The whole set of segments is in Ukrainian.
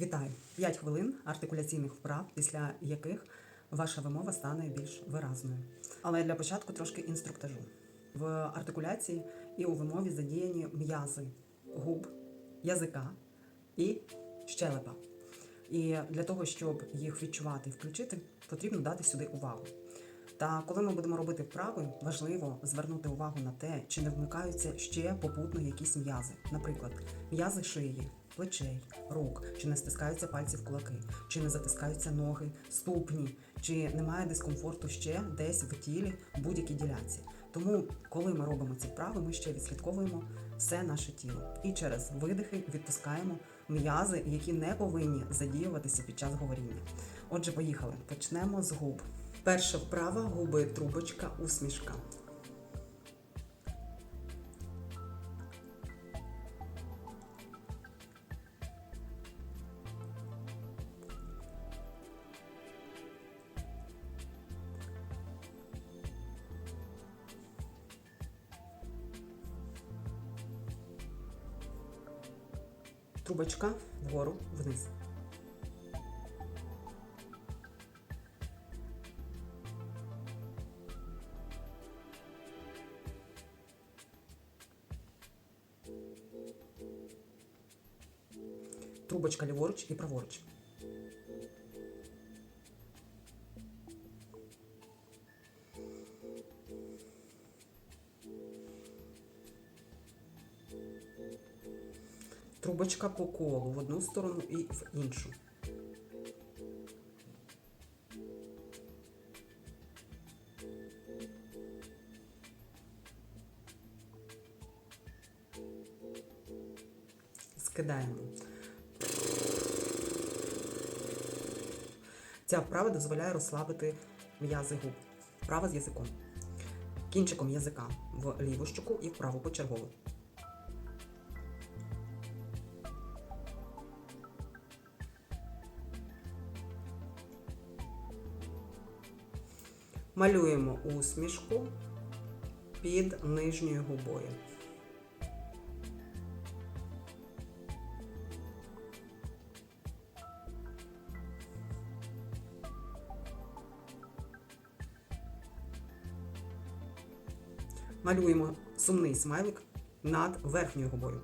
Вітаю! 5 хвилин артикуляційних вправ, після яких ваша вимова стане більш виразною. Але для початку трошки інструктажу. В артикуляції і у вимові задіяні м'язи губ, язика і щелепа. І для того, щоб їх відчувати і включити, потрібно дати сюди увагу. Та коли ми будемо робити вправи, важливо звернути увагу на те, чи не вмикаються ще попутно якісь м'язи, наприклад, м'язи шиї, плечей, рук, чи не стискаються пальці в кулаки, чи не затискаються ноги, ступні, чи немає дискомфорту ще десь в тілі будь-якій ділянці. Тому, коли ми робимо ці вправи, ми ще відслідковуємо все наше тіло і через видихи відпускаємо м'язи, які не повинні задіюватися під час говоріння. Отже, поїхали. Почнемо з губ. Перша вправа губи, трубочка, усмішка. Трубочка вгору вниз. Трубочка ліворуч і праворуч. Трубочка по колу в одну сторону і в іншу. Скидаємо. Ця вправа дозволяє розслабити м'язи губ. Вправа з язиком. Кінчиком язика в ліву щоку і вправу почергово. Малюємо усмішку під нижньою губою. Малюємо сумний смайлик над верхньою губою.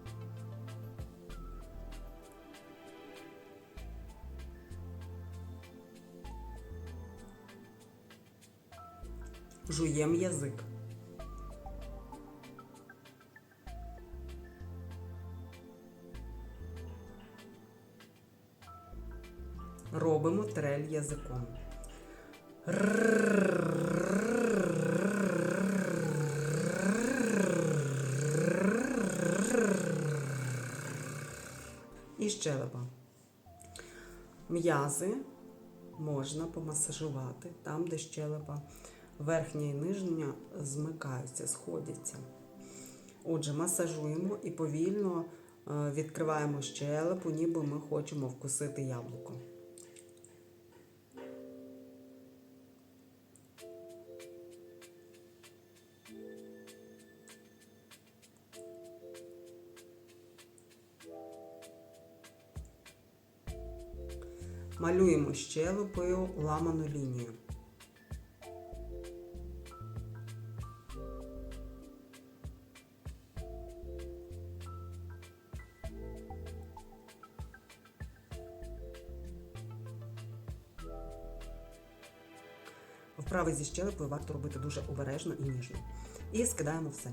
Жуєм язик. Робимо трель язиком. І щелепа. М'язи можна помасажувати там, де щелепа верхня і нижня змикаються, сходяться. Отже, масажуємо і повільно е, відкриваємо щелепу, ніби ми хочемо вкусити яблуко. Малюємо щелепою ламану лінію. Вправи зі щелепою варто робити дуже обережно і ніжно. І скидаємо все.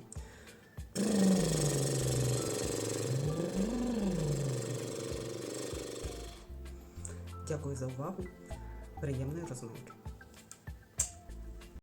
Дякую за увагу. Приємної розминки.